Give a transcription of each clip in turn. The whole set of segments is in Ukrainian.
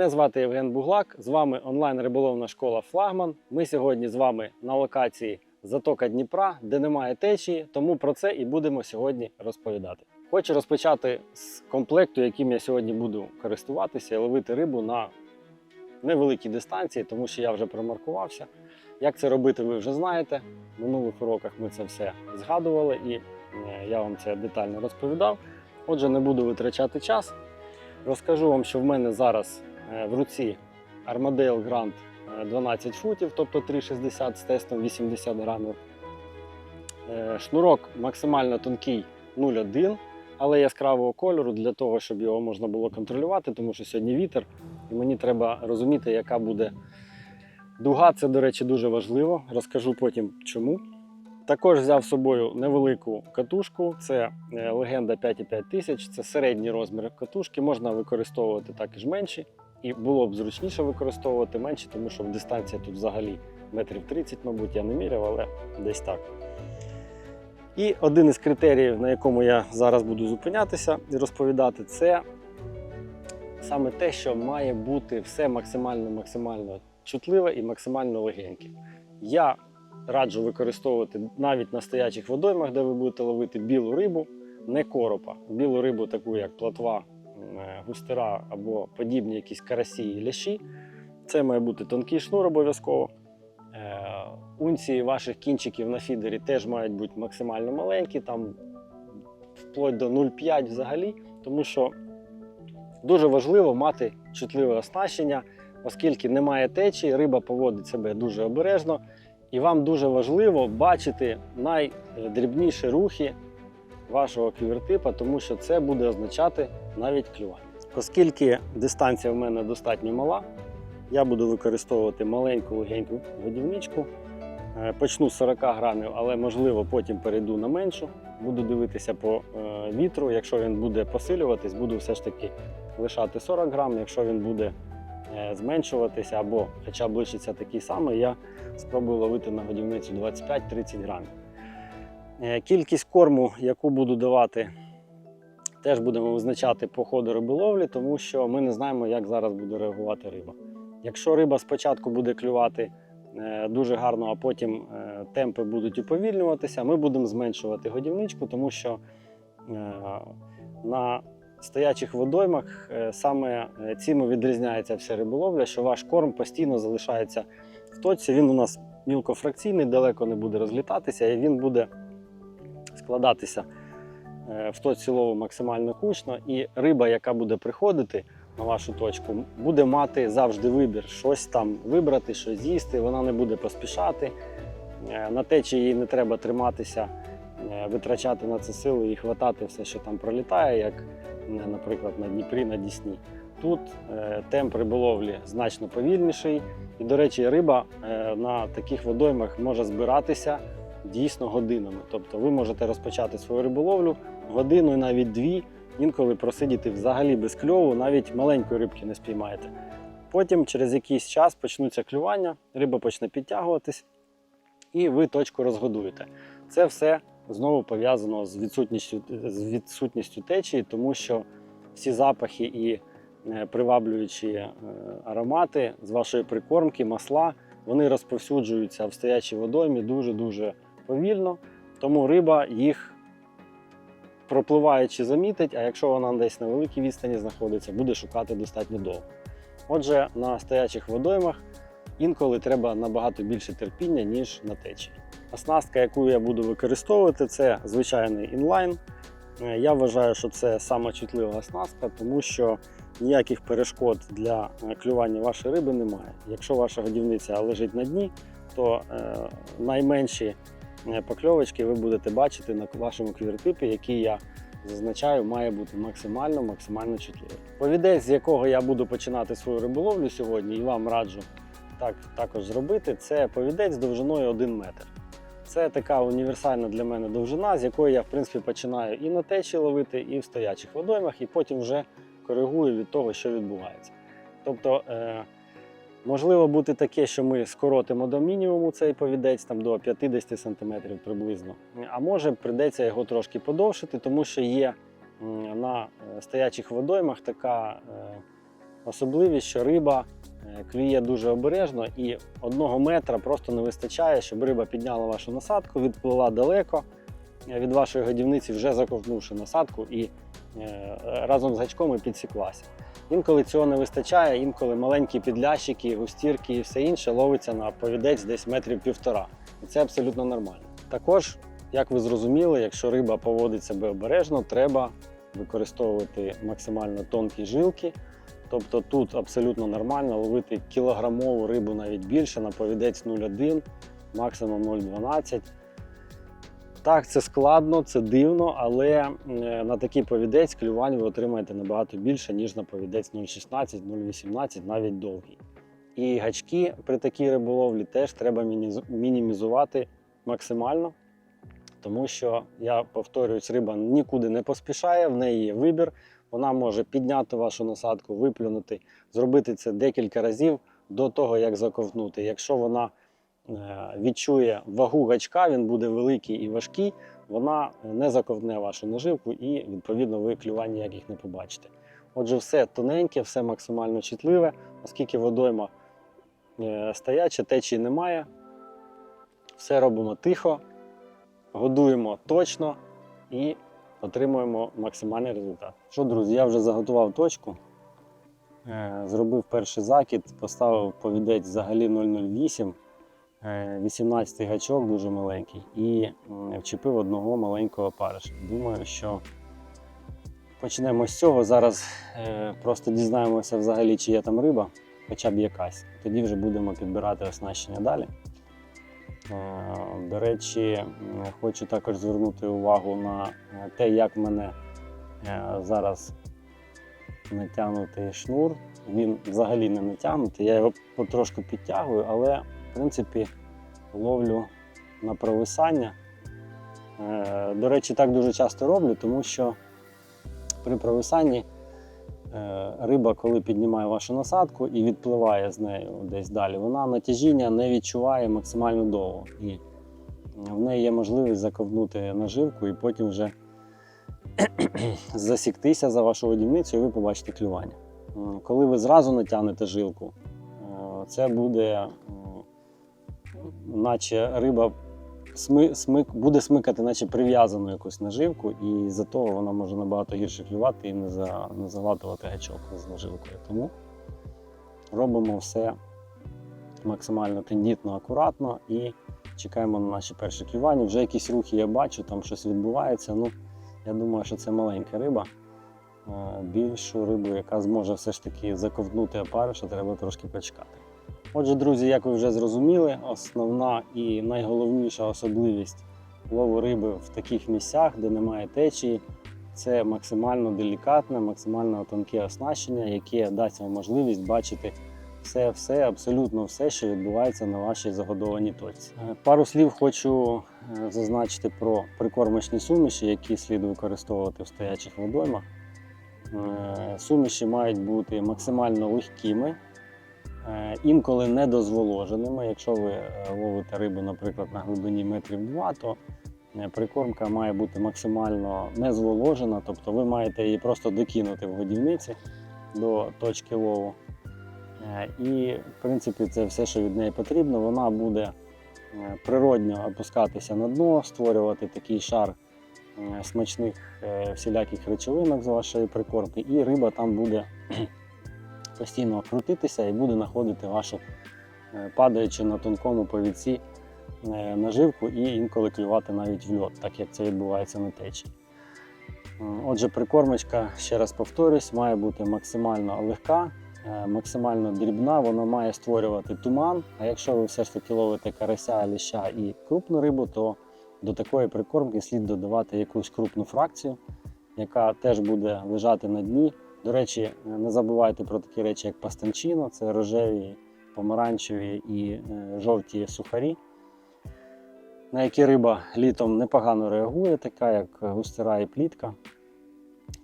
Мене звати Євген Буглак. З вами онлайн риболовна школа Флагман. Ми сьогодні з вами на локації Затока Дніпра, де немає течії, тому про це і будемо сьогодні розповідати. Хочу розпочати з комплекту, яким я сьогодні буду користуватися і ловити рибу на невеликій дистанції, тому що я вже промаркувався. Як це робити, ви вже знаєте. В минулих уроках ми це все згадували і е, я вам це детально розповідав. Отже, не буду витрачати час. Розкажу вам, що в мене зараз в руці Armadale Grand е, 12 футів, тобто 3,60 з тестом 80 грамів. Е, Шнурок максимально тонкий 0,1, але яскравого кольору для того, щоб його можна було контролювати, тому що сьогодні вітер, і мені треба розуміти, яка буде дуга. Це, до речі, дуже важливо. Розкажу потім чому. Також взяв з собою невелику катушку. Це е, легенда 5,5 тисяч. Це середній розмір катушки. Можна використовувати також менші. І було б зручніше використовувати менші, тому що дистанція тут взагалі метрів 30, мабуть, я не міряв, але десь так. І один із критеріїв, на якому я зараз буду зупинятися і розповідати, це саме те, що має бути все максимально максимально чутливе і максимально легеньке. Я раджу використовувати навіть на стоячих водоймах, де ви будете ловити білу рибу, не коропа. Білу рибу, таку як платва, густера або подібні якісь карасі і лящі. Це має бути тонкий шнур обов'язково. Е, Унції ваших кінчиків на фідері теж мають бути максимально маленькі, там вплоть до 0,5 взагалі, тому що дуже важливо мати чутливе оснащення, оскільки немає течії, риба поводить себе дуже обережно. І вам дуже важливо бачити найдрібніші рухи вашого квівертипа, тому що це буде означати навіть клювання. Оскільки дистанція в мене достатньо мала, я буду використовувати маленьку легеньку водівничку. Е, Почну з 40 грамів, але можливо потім перейду на меншу. Буду дивитися по е, вітру. Якщо він буде посилюватись, буду все ж таки лишати 40 грам. Якщо він буде е, зменшуватися або хоча б лишиться такий самий, я спробую ловити на годівницю 25-30 грамів. Е, Кількість корму, яку буду давати, теж будемо визначати по ходу риболовлі, тому що ми не знаємо, як зараз буде реагувати риба. Якщо риба спочатку буде клювати е, дуже гарно, а потім е, темпи будуть уповільнюватися, ми будемо зменшувати годівничку, тому що на стоячих водоймах саме цим відрізняється вся риболовля, що ваш корм постійно залишається в точці. Він у нас мілкофракційний, далеко не буде розлітатися, і він буде складатися е, в точці лову максимально кучно. І риба, яка буде приходити на вашу точку, буде мати завжди вибір щось там вибрати, щось з'їсти. Вона не буде поспішати. Е, На течії їй не треба триматися, е, витрачати на це сили і хватати все, що там пролітає, як, наприклад, на Дніпрі, на Дісні. Тут темп риболовлі значно повільніший. І, до речі, риба на таких водоймах може збиратися дійсно годинами. Тобто ви можете розпочати свою риболовлю годину навіть дві, інколи просидіти взагалі без кльову, навіть маленької рибки не спіймаєте. Потім через якийсь час почнуться клювання, риба почне підтягуватись, і ви точку розгодуєте. Це все знову пов'язано з відсутністю, з відсутністю течії, тому що всі запахи і е, приваблюючі е, аромати з вашої прикормки, масла, вони розповсюджуються в стоячій водоймі дуже-дуже повільно, тому риба їх пропливаючи замітить, а якщо вона десь на великій відстані знаходиться, буде шукати достатньо довго. Отже, на стоячих водоймах інколи треба набагато більше терпіння, ніж на течії. Оснастка, яку я буду використовувати, це звичайний інлайн. Е, Я вважаю, що це сама чутлива оснастка, тому що ніяких перешкод для е, клювання вашої риби немає. Якщо ваша годівниця лежить на дні, то е, найменші покльовочки ви будете бачити на вашому квіртипі, який я зазначаю, має бути максимально максимально чутливий. Повідець, з якого я буду починати свою риболовлю сьогодні, і вам раджу так також зробити, це повідець довжиною 1 метр. Це така універсальна для мене довжина, з якої я в принципі починаю і на течії ловити, і в стоячих водоймах, і потім вже коригую від того, що відбувається. Тобто, е, можливо бути таке, що ми скоротимо до мінімуму цей повідець, там до 50 см приблизно. А може прийдеться його трошки подовшити, тому що є на е, стоячих водоймах така е, особливість, що риба е, клює дуже обережно і одного метра просто не вистачає, щоб риба підняла вашу насадку, відплила далеко від вашої годівниці, вже заковтнувши насадку і е, разом з гачком і підсіклася. Інколи цього не вистачає, інколи маленькі підлящики, густірки і все інше ловиться на повідець десь метрів півтора. І це абсолютно нормально. Також, як ви зрозуміли, якщо риба поводить себе обережно, треба використовувати максимально тонкі жилки. Тобто тут абсолютно нормально ловити кілограмову рибу навіть більше на повідець 0,1, максимум 0,12. Так, це складно, це дивно, але е, на такий повідець клювань ви отримаєте набагато більше, ніж на повідець 0,16, 0,18, навіть довгий. І гачки при такій риболовлі теж треба мінімізувати максимально, тому що, я повторююсь, риба нікуди не поспішає, в неї є вибір. Вона може підняти вашу насадку, виплюнути, зробити це декілька разів до того, як заковтнути. Якщо вона відчує вагу гачка, він буде великий і важкий, вона не заковтне вашу наживку і, відповідно, ви клювань ніяких не побачите. Отже, все тоненьке, все максимально чутливе, оскільки водойма е, стояча, течії немає. Все робимо тихо, годуємо точно і отримуємо максимальний результат. Що, друзі, я вже заготував точку, е, зробив перший закид, поставив повідець взагалі 008, е, 18 гачок дуже маленький, і вчепив одного маленького опариша. Думаю, що почнемо з цього. Зараз е, просто дізнаємося взагалі, чи є там риба, хоча б якась. Тоді вже будемо підбирати оснащення далі. Е, До речі, хочу також звернути увагу на е, те, як мене е, зараз натягнутий шнур. Він взагалі не натягнутий, я його потрошку підтягую, але принципі ловлю на провисання. Е, До речі, так дуже часто роблю, тому що при провисанні е, риба, коли піднімає вашу насадку і відпливає з нею десь далі, вона натяжіння не відчуває максимально довго. І в неї є можливість заковнути наживку і потім вже засіктися за вашу годівницю, і ви побачите клювання. Коли ви зразу натягнете жилку, е, це буде, наче риба сми, смик, буде смикати, наче прив'язану якусь наживку, і за того вона може набагато гірше клювати і не, за, не заглатувати гачок з наживкою. Тому робимо все максимально тендітно, акуратно і чекаємо на наші перші клювання. Вже якісь рухи я бачу, там щось відбувається. Ну, я думаю, що це маленька риба. Е, Більшу рибу, яка зможе все ж таки заковтнути опариша, треба трошки почекати. Отже, друзі, як ви вже зрозуміли, основна і найголовніша особливість лову риби в таких місцях, де немає течії, це максимально делікатне, максимально тонке оснащення, яке дасть вам можливість бачити все, все, абсолютно все, що відбувається на вашій загодованій точці. Е, Пару слів хочу е, зазначити про прикормочні суміші, які слід використовувати в стоячих водоймах. Е, Суміші мають бути максимально легкими, інколи недозволоженими. Якщо ви е, ловите рибу, наприклад, на глибині метрів 2, то е, прикормка має бути максимально не зволожена, тобто ви маєте її просто докинути в годівниці до точки лову. Е, І, в принципі, це все, що від неї потрібно. Вона буде е, природньо опускатися на дно, створювати такий шар е, смачних е, всіляких речовинок з вашої прикормки, і риба там буде постійно крутитися і буде знаходити вашу, е, падаючи на тонкому повідці е, наживку і інколи клювати навіть в льот, так як це відбувається на течії. Е, Отже, прикормочка, ще раз повторюсь, має бути максимально легка, максимально дрібна, вона має створювати туман. А якщо ви все ж таки ловите карася, ліща і крупну рибу, то до такої прикормки слід додавати якусь крупну фракцію, яка теж буде лежати на дні. До речі, е, не забувайте про такі речі, як пастанчино, це рожеві, помаранчеві і е, жовті сухарі, на які риба літом непогано реагує, така як густера і плітка.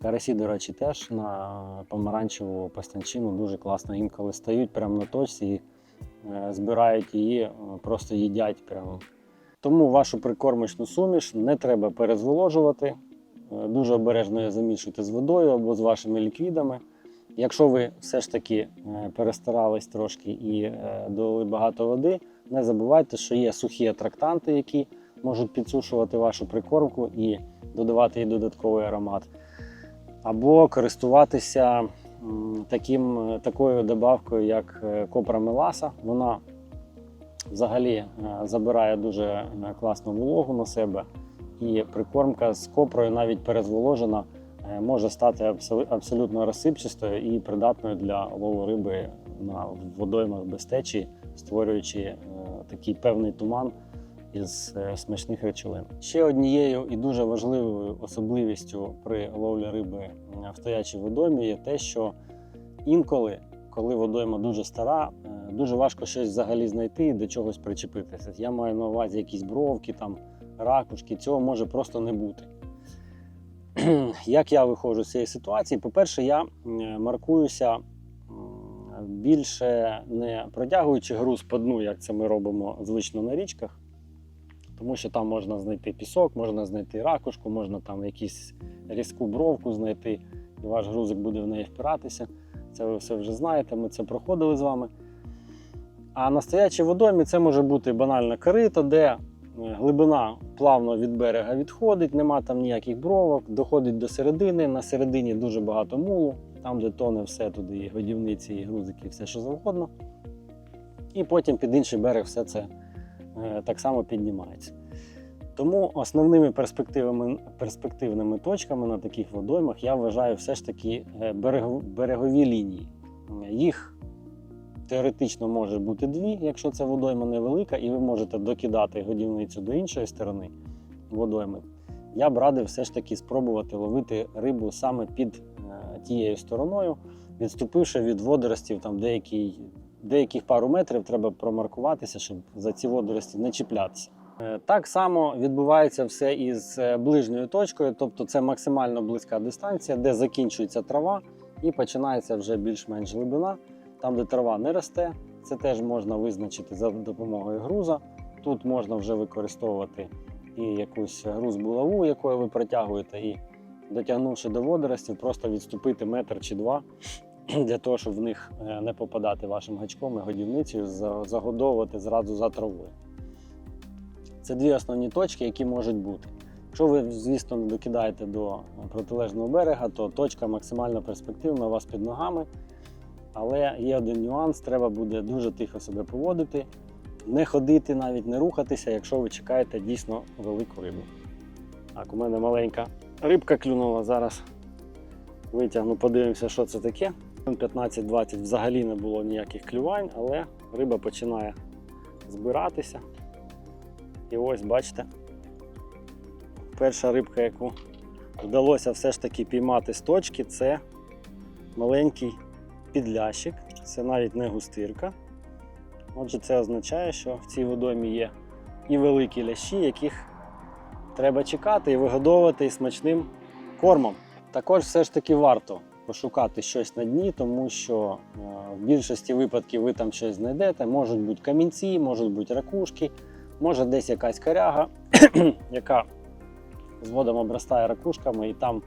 Карасі, до речі, теж на помаранчеву пастанчину дуже класно інколи стають прямо на точці і е, збирають її, просто їдять прямо. Тому вашу прикормочну суміш не треба перезволожувати. Е, Дуже обережно її замішуйте з водою або з вашими ліквідами. Якщо ви все ж таки е, перестарались трошки і е, долили багато води, не забувайте, що є сухі атрактанти, які можуть підсушувати вашу прикормку і додавати їй додатковий аромат. Або користуватися таким, такою добавкою, як копра меласа. Вона взагалі забирає дуже класну вологу на себе, і прикормка з копрою, навіть перезволожена, е, може стати абсолютно розсипчастою і придатною для лову риби на водоймах без течії, створюючи е, такий певний туман із е, смачних речовин. Ще однією і дуже важливою особливістю при ловлі риби в стоячій водоймі є те, що інколи, коли водойма дуже стара, дуже важко щось взагалі знайти і до чогось причепитися. Я маю на увазі якісь бровки, там, ракушки, цього може просто не бути. Як я виходжу з цієї ситуації? По-перше, я маркуюся більше не протягуючи груз по дну, як це ми робимо звично на річках, тому що там можна знайти пісок, можна знайти ракушку, можна там якусь різку бровку знайти, і ваш грузик буде в неї впиратися. Це ви все вже знаєте, ми це проходили з вами. А на стоячій водоймі це може бути банальна корита, де глибина плавно від берега відходить, нема там ніяких бровок, доходить до середини. На середині дуже багато мулу, там, де тоне все туди, і годівниці, і грузики, і все що завгодно. І потім під інший берег все це е, так само піднімається. Тому основними перспективами, перспективними точками на таких водоймах я вважаю все ж таки е, берег- берегові лінії. Е, Їх теоретично може бути дві, якщо це водойма невелика, і ви можете докидати годівницю до іншої сторони водойми. Я б радив все ж таки спробувати ловити рибу саме під е, тією стороною, відступивши від водоростів там деякий, деяких пару метрів, треба промаркуватися, щоб за ці водорості не чіплятися. Е, Так само відбувається все із е, ближньою точкою, тобто це максимально близька дистанція, де закінчується трава і починається вже більш-менш глибина. Там, де трава не росте, це теж можна визначити за допомогою груза. Тут можна вже використовувати і якусь груз булаву, якою ви протягуєте, і дотягнувши до водоростів, просто відступити метр чи два для того, щоб в них е, не попадати вашим гачком і годівницею, загодовувати зразу за травою. Це дві основні точки, які можуть бути. Якщо ви, звісно, не докидаєте до протилежного берега, то точка максимально перспективна у вас під ногами. Але є один нюанс: треба буде дуже тихо себе поводити, не ходити, навіть не рухатися, якщо ви чекаєте дійсно велику рибу. Так, у мене маленька рибка клюнула зараз. Витягну, подивимося, що це таке. 15-20 взагалі не було ніяких клювань, але риба починає збиратися. І ось бачите, перша рибка, яку вдалося все ж таки піймати з точки, це маленький підлящик. Це навіть не густирка. Отже, це означає, що в цій водоймі є і великі лящі, яких треба чекати і вигодовувати смачним кормом. Також все ж таки варто пошукати щось на дні, тому що е, в більшості випадків ви там щось знайдете. Можуть бути камінці, можуть бути ракушки, може десь якась коряга, яка згодом обростає ракушками, і там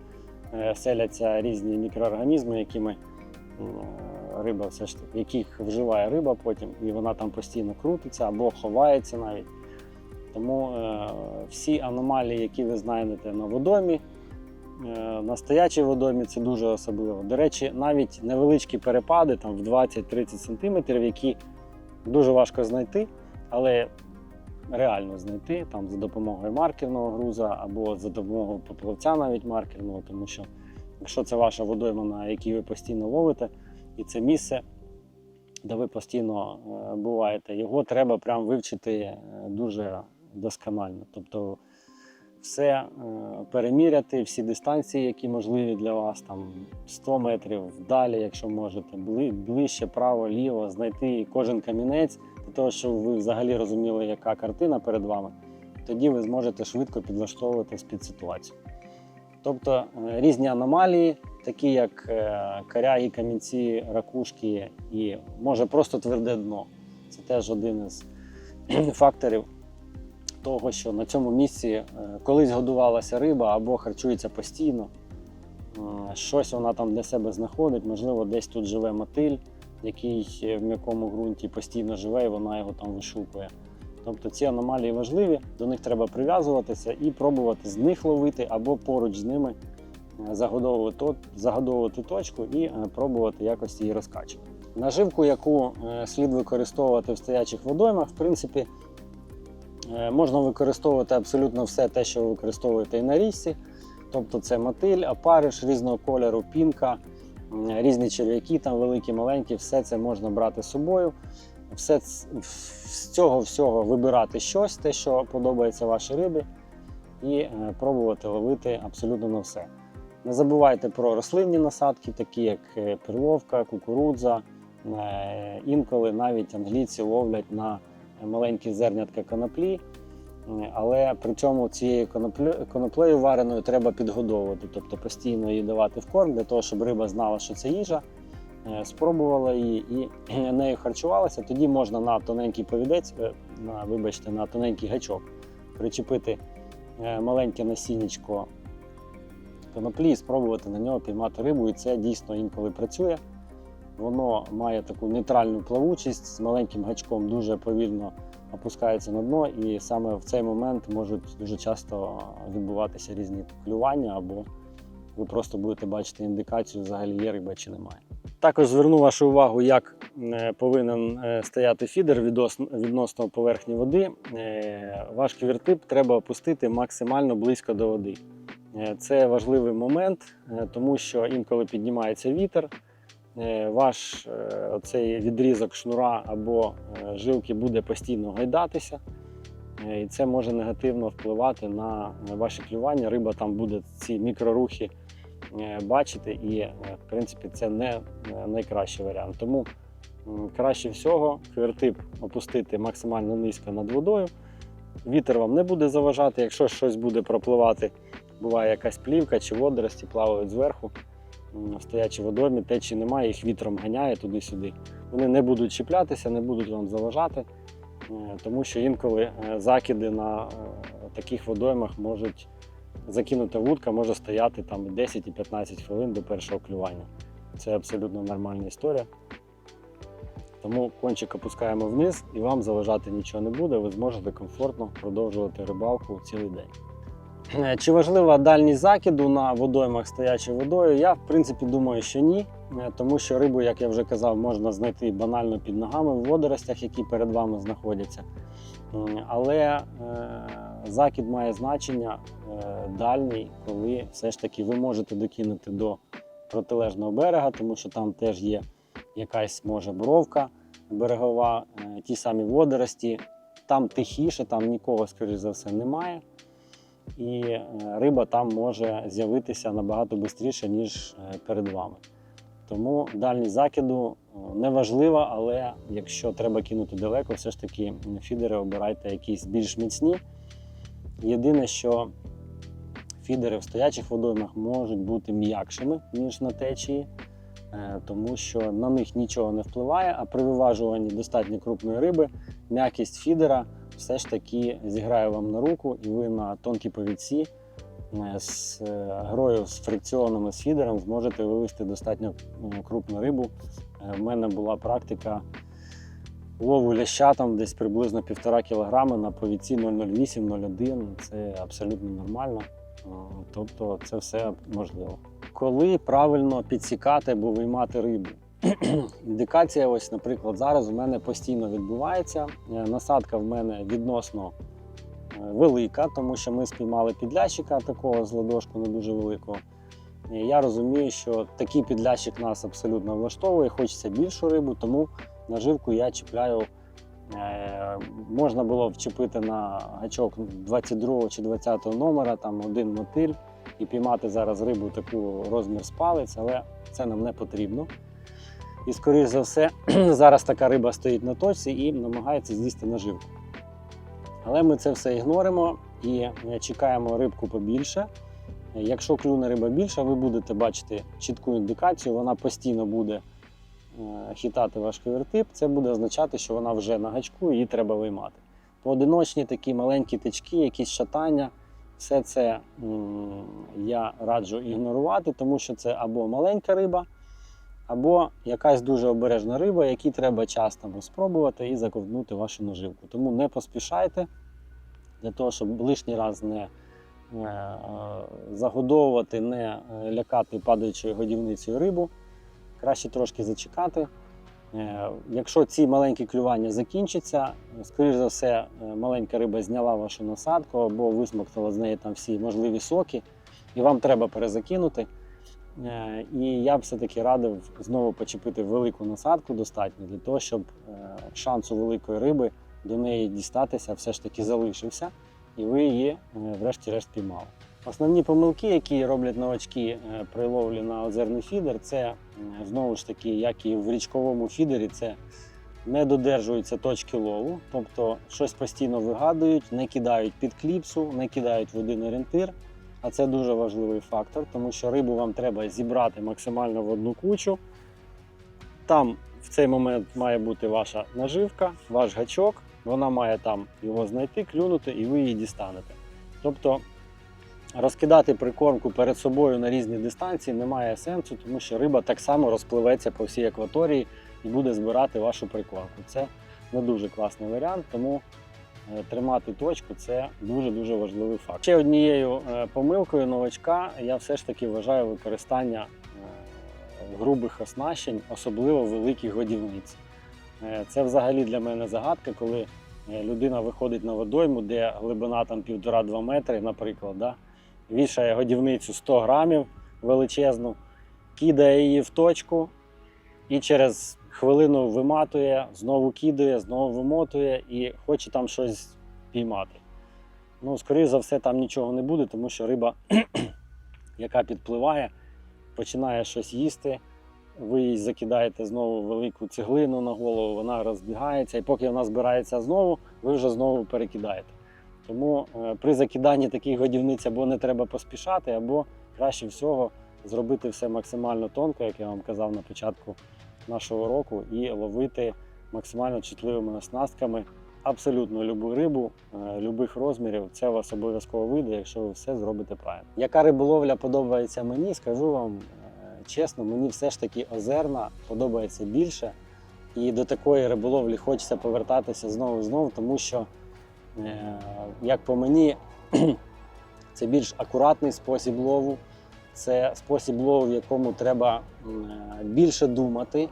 е, селяться різні мікроорганізми, якими м, е, риба все ж таки, яких вживає риба потім, і вона там постійно крутиться або ховається навіть. Тому е, всі аномалії, які ви знайдете на водомі, е, на стоячій водомі, це дуже особливо. До речі, навіть невеличкі перепади там в 20-30 см, які дуже важко знайти, але реально знайти там за допомогою маркерного груза або за допомогою поплавця навіть маркерного, тому що якщо це ваша водойма, на якій ви постійно ловите, і це місце, де ви постійно е, буваєте, його треба прям вивчити е, дуже досконально. Тобто все е, переміряти, всі дистанції, які можливі для вас, там 100 метрів далі, якщо можете, ближче, право, ліво, знайти кожен камінець для того, щоб ви взагалі розуміли, яка картина перед вами. Тоді ви зможете швидко підлаштовуватись під ситуацію. Тобто е, різні аномалії, такі як е, коряги, камінці, ракушки і може просто тверде дно. Це теж один із факторів того, що на цьому місці е, колись годувалася риба або харчується постійно. Щось вона там для себе знаходить, можливо, десь тут живе мотиль, який в м'якому ґрунті постійно живе, і вона його там вишукує. Тобто ці аномалії важливі, до них треба прив'язуватися і пробувати з них ловити або поруч з ними е, загодовувати, точку і е, пробувати якось її розкачувати. Наживку, яку е, слід використовувати в стоячих водоймах, в принципі, можна використовувати абсолютно все те, що ви використовуєте і на річці. Тобто це мотиль, опариш різного кольору, пінка, різні черв'яки, там великі, маленькі, все це можна брати з собою. Все з цього всього вибирати щось, те, що подобається вашій рибі, і е, пробувати ловити абсолютно на все. Не забувайте про рослинні насадки, такі як е, перловка, кукурудза. Е, Інколи навіть англійці ловлять на маленькі зернятка коноплі, але при цьому цією коноплею вареною треба підгодовувати, тобто постійно її давати в корм для того, щоб риба знала, що це їжа, спробувала її і нею харчувалася. Тоді можна на тоненький повідець, е, на, вибачте, на тоненький гачок причепити е, маленьке насіннячко коноплі і спробувати на нього піймати рибу. І це дійсно інколи працює. Воно має таку нейтральну плавучість з маленьким гачком дуже повільно опускається на дно, і саме в цей момент можуть дуже часто відбуватися різні клювання, або ви просто будете бачити індикацію, взагалі є риба чи немає. Також зверну вашу увагу, як е, повинен е, стояти фідер відносно поверхні води. Е, Ваш квіртип треба опустити максимально близько до води. Це важливий момент, тому що інколи піднімається вітер, ваш оцей відрізок шнура або жилки буде постійно гайдатися, е, і це може негативно впливати на ваші клювання. Риба там буде ці мікрорухи бачити, і е, в принципі це не е, найкращий варіант. Тому краще всього квертип опустити максимально низько над водою. Вітер вам не буде заважати, якщо щось буде пропливати, буває якась плівка чи водорості плавають зверху. В стоячій водоймі течії немає, їх вітром ганяє туди-сюди. Вони не будуть чіплятися, не будуть вам заважати, е, тому що інколи е, закиди на е, таких водоймах можуть закинута вудка може стояти там 10 і 15 хвилин до першого клювання. Це абсолютно нормальна історія. Тому кончик опускаємо вниз і вам заважати нічого не буде, ви зможете комфортно продовжувати рибалку цілий день. Е, Чи важлива дальність закиду на водоймах стоячою водою? Я в принципі думаю, що ні, Е, тому що рибу, як я вже казав, можна знайти банально під ногами в водоростях, які перед вами знаходяться. Але е, закид має значення е, дальній, коли все ж таки ви можете докинути до протилежного берега, тому що там теж є якась може бровка берегова, е, ті самі водорості. Там тихіше, там нікого, скоріш за все, немає. І е, риба там може з'явитися набагато швидше, ніж перед вами. Тому дальність закиду е, не важлива, але якщо треба кинути далеко, все ж таки фідери обирайте якісь більш міцні. Єдине, що фідери в стоячих водоймах можуть бути м'якшими, ніж на течії, е, тому що на них нічого не впливає, а при виважуванні достатньо крупної риби м'якість фідера все ж таки зіграє вам на руку, і ви на тонкій повідці е, з е, грою з фрикціонами з фідером зможете вивести достатньо крупну рибу. В мене була практика лову ляща там десь приблизно 1,5 кг на повідці 0,08-0,1. Це абсолютно нормально. Е, Тобто це все можливо. Коли правильно підсікати або виймати рибу? Індикація, ось, наприклад, зараз у мене постійно відбувається. Е, Насадка в мене відносно е, велика, тому що ми спіймали підлящика такого з ладошку не дуже великого. Я розумію, що такий підлящик нас абсолютно влаштовує, хочеться більшу рибу, тому наживку я чіпляю. е, Можна було вчепити на гачок 22 чи 20 номера, там один мотиль, і піймати зараз рибу таку розмір з палець, але це нам не потрібно. І, скоріш за все, зараз така риба стоїть на точці і намагається з'їсти наживку. Але ми це все ігноримо і е, чекаємо рибку побільше. Е, Якщо клюне риба більша, ви будете бачити чітку індикацію, вона постійно буде е, хитати ваш квертип. Це буде означати, що вона вже на гачку її треба виймати. Поодиночні такі маленькі тички, якісь шатання, все це я раджу ігнорувати, тому що це або маленька риба, або якась дуже обережна риба, якій треба часто спробувати і заковтнути вашу наживку. Тому не поспішайте для того, щоб лишній раз не е, е, загодовувати, не лякати падаючою годівницею рибу. Краще трошки зачекати. Е, Якщо ці маленькі клювання закінчаться, скоріш за все, е, маленька риба зняла вашу насадку або висмоктала з неї там всі можливі соки, і вам треба перезакинути. Е, І я б все-таки радив знову почепити велику насадку достатньо для того, щоб е, шанс у великої риби до неї дістатися все ж таки залишився, і ви її врешті-решт піймали. Основні помилки, які роблять новачки е, при ловлі на озерний фідер, це е, знову ж таки, як і в річковому фідері, це не додержуються точки лову, тобто щось постійно вигадують, не кидають під кліпсу, не кидають в один орієнтир. А це дуже важливий фактор, тому що рибу вам треба зібрати максимально в одну кучу. Там в цей момент має бути ваша наживка, ваш гачок. Вона має там його знайти, клюнути, і ви її дістанете. Тобто розкидати прикормку перед собою на різні дистанції немає сенсу, тому що риба так само розпливеться по всій акваторії і буде збирати вашу прикормку. Це не дуже класний варіант, тому е, тримати точку це дуже-дуже важливий факт. Ще однією е, помилкою новачка я все ж таки вважаю використання е, грубих оснащень, особливо великих годівниць. Це взагалі для мене загадка, коли людина виходить на водойму, де глибина там 1,5-2 метри, наприклад, да, вішає годівницю 100 грамів величезну, кидає її в точку і через хвилину виматує, знову кидає, знову вимотує і хоче там щось піймати. Ну, скоріш за все, там нічого не буде, тому що риба, яка підпливає, починає щось їсти. Ви їй закидаєте знову велику цеглину на голову, вона розбігається, і поки вона збирається знову, ви вже знову перекидаєте. Тому е, при закиданні таких годівниць або не треба поспішати, або краще всього зробити все максимально тонко, як я вам казав на початку нашого року, і ловити максимально чутливими оснастками абсолютно любу рибу, е, любих розмірів. Це вас обов'язково вийде, якщо ви все зробите правильно. Яка риболовля подобається мені, скажу вам е, чесно, мені все ж таки озерна подобається більше. І до такої риболовлі хочеться повертатися знову і знову, тому що, як по мені, це більш акуратний спосіб лову, це спосіб лову, в якому треба е, більше думати,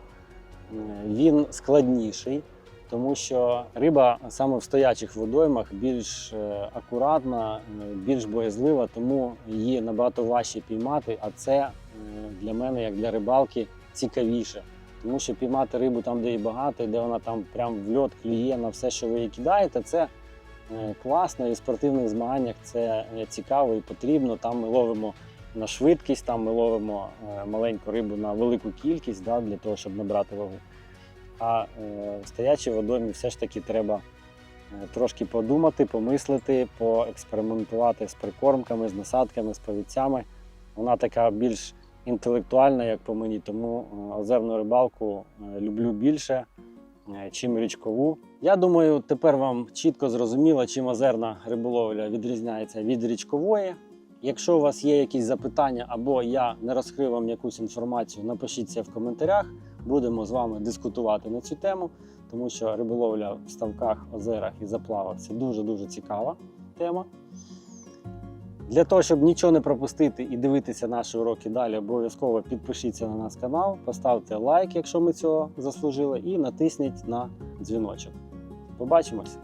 Е, він складніший, тому що риба саме в стоячих водоймах більш е, акуратна, е, більш боязлива, тому її набагато важче піймати. А це е, для мене, як для рибалки, цікавіше. Тому що піймати рибу там, де її багато, і де вона там прям в льот клює на все, що ви їй кидаєте, це е, класно і в спортивних змаганнях це е, цікаво і потрібно. Там ми ловимо на швидкість, там ми ловимо е, маленьку рибу на велику кількість да, для того, щоб набрати вагу. А е, в стоячій водоймі все ж таки треба е, трошки подумати, помислити, поекспериментувати з прикормками, з насадками, з повідцями. Вона така більш інтелектуальна, як по мені, тому е, озерну рибалку е, люблю більше, е, чим річкову. Я думаю, тепер вам чітко зрозуміло, чим озерна риболовля відрізняється від річкової. Якщо у вас є якісь запитання або я не розкрив вам якусь інформацію, напишіть це в коментарях. Будемо з вами дискутувати на цю тему, тому що риболовля в ставках, озерах і заплавах це дуже-дуже цікава тема. Для того, щоб нічого не пропустити і дивитися наші уроки далі, обов'язково підпишіться на наш канал, поставте лайк, якщо ми цього заслужили, і натисніть на дзвіночок. Побачимось!